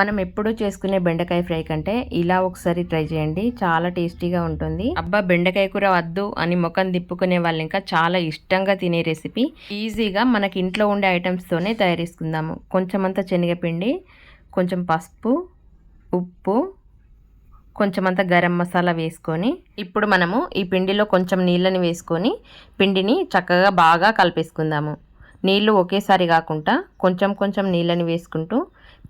మనం ఎప్పుడూ చేసుకునే బెండకాయ ఫ్రై కంటే ఇలా ఒకసారి ట్రై చేయండి. చాలా టేస్టీగా ఉంటుంది. అబ్బా బెండకాయ కూర వద్దు అని ముఖం తిప్పుకునే వాళ్ళు ఇంకా చాలా ఇష్టంగా తినే రెసిపీ. ఈజీగా మనకి ఇంట్లో ఉండే ఐటమ్స్తోనే తయారు చేసుకుందాము కొంచెం శనగపిండి కొంచెం పసుపు ఉప్పు కొంచెం అంత గరం మసాలా వేసుకొని ఇప్పుడు మనము ఈ పిండిలో కొంచెం నీళ్ళని వేసుకొని పిండిని చక్కగా బాగా కలిపేసుకుందాము. నీళ్ళు ఒకేసారి కాకుండా కొంచెం కొంచెం నీళ్ళని వేసుకుంటూ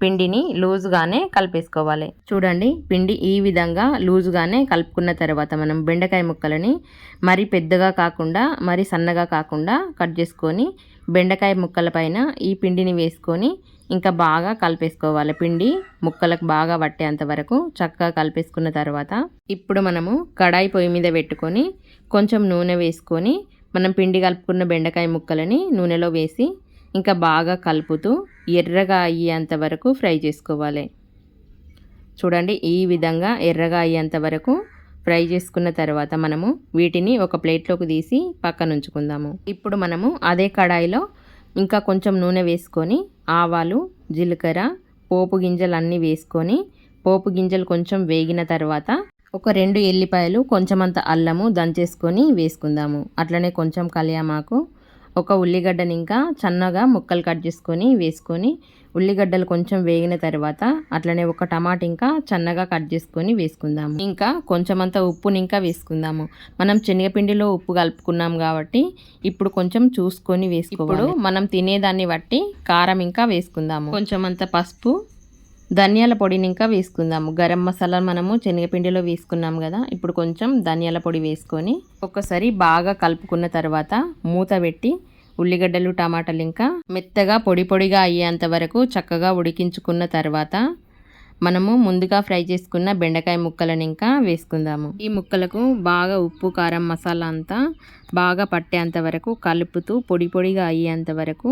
పిండిని లూజుగానే కలిపేసుకోవాలి. చూడండి పిండి ఈ విధంగా లూజుగానే కలుపుకున్న తర్వాత మనం బెండకాయ ముక్కలని మరి పెద్దగా కాకుండా మరి సన్నగా కాకుండా కట్ చేసుకొని బెండకాయ ముక్కల పైన ఈ పిండిని వేసుకొని ఇంకా బాగా కలిపేసుకోవాలి. పిండి ముక్కలకు బాగా పట్టేంత వరకు చక్కగా కలిపేసుకున్న తర్వాత ఇప్పుడు మనము కడాయి పొయ్యి మీద పెట్టుకొని కొంచెం నూనె వేసుకొని మనం పిండి కలుపుకున్న బెండకాయ ముక్కలని నూనెలో వేసి ఇంకా బాగా కలుపుతూ ఎర్రగా అయ్యేంత వరకు ఫ్రై చేసుకోవాలి. చూడండి ఈ విధంగా ఎర్రగా అయ్యేంత వరకు ఫ్రై చేసుకున్న తర్వాత మనము వీటిని ఒక ప్లేట్లోకి తీసి పక్కన ఉంచుకుందాము. ఇప్పుడు మనము అదే కడాయిలో ఇంకా కొంచెం నూనె వేసుకొని ఆవాలు జీలకర్ర పోపు గింజలు అన్నీ వేసుకొని పోపు గింజలు కొంచెం వేగిన తర్వాత ఒక రెండు ఎల్లిపాయలు కొంచెం అంత అల్లము దంచేసుకొని వేసుకుందాము. అట్లనే కొంచెం కలియామాకు ఒక ఉల్లిగడ్డని ఇంకా సన్నగా ముక్కలు కట్ చేసుకొని వేసుకొని ఉల్లిగడ్డలు కొంచెం వేగిన తర్వాత అట్లనే ఒక టమాటా ఇంకా సన్నగా కట్ చేసుకొని వేసుకుందాము. ఇంకా కొంచెం అంత ఉప్పుని ఇంకా వేసుకుందాము. మనం శనగపిండిలో ఉప్పు కలుపుకున్నాం కాబట్టి ఇప్పుడు కొంచెం చూసుకొని వేసుకోవాలి. మనం తినేదాన్ని బట్టి కారం ఇంకా వేసుకుందాము. కొంచెం అంత పసుపు ధనియాల పొడిని ఇంకా వేసుకుందాము. గరం మసాలా మనము శనగపిండిలో వేసుకున్నాం కదా ఇప్పుడు కొంచెం ధనియాల పొడి వేసుకొని ఒక్కసారి బాగా కలుపుకున్న తర్వాత మూత పెట్టి ఉల్లిగడ్డలు టమాటాలు ఇంకా మెత్తగా పొడి పొడిగా అయ్యేంత వరకు చక్కగా ఉడికించుకున్న తర్వాత మనము ముందుగా ఫ్రై చేసుకున్న బెండకాయ ముక్కలను ఇంకా వేసుకుందాము. ఈ ముక్కలకు బాగా ఉప్పు కారం మసాలా అంతా బాగా పట్టేంత వరకు కలుపుతూ పొడి పొడిగా అయ్యేంత వరకు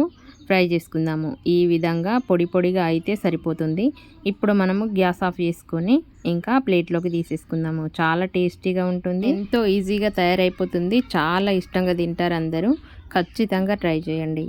ఫ్రై చేసుకుందాము. ఈ విధంగా పొడి పొడిగా అయితే సరిపోతుంది. ఇప్పుడు మనము గ్యాస్ ఆఫ్ చేసుకొని ఇంకా ప్లేట్లోకి తీసేసుకుందాము. చాలా టేస్టీగా ఉంటుంది. ఎంతో ఈజీగా తయారైపోతుంది. చాలా ఇష్టంగా తింటారు అందరూ. ఖచ్చితంగా ట్రై చేయండి.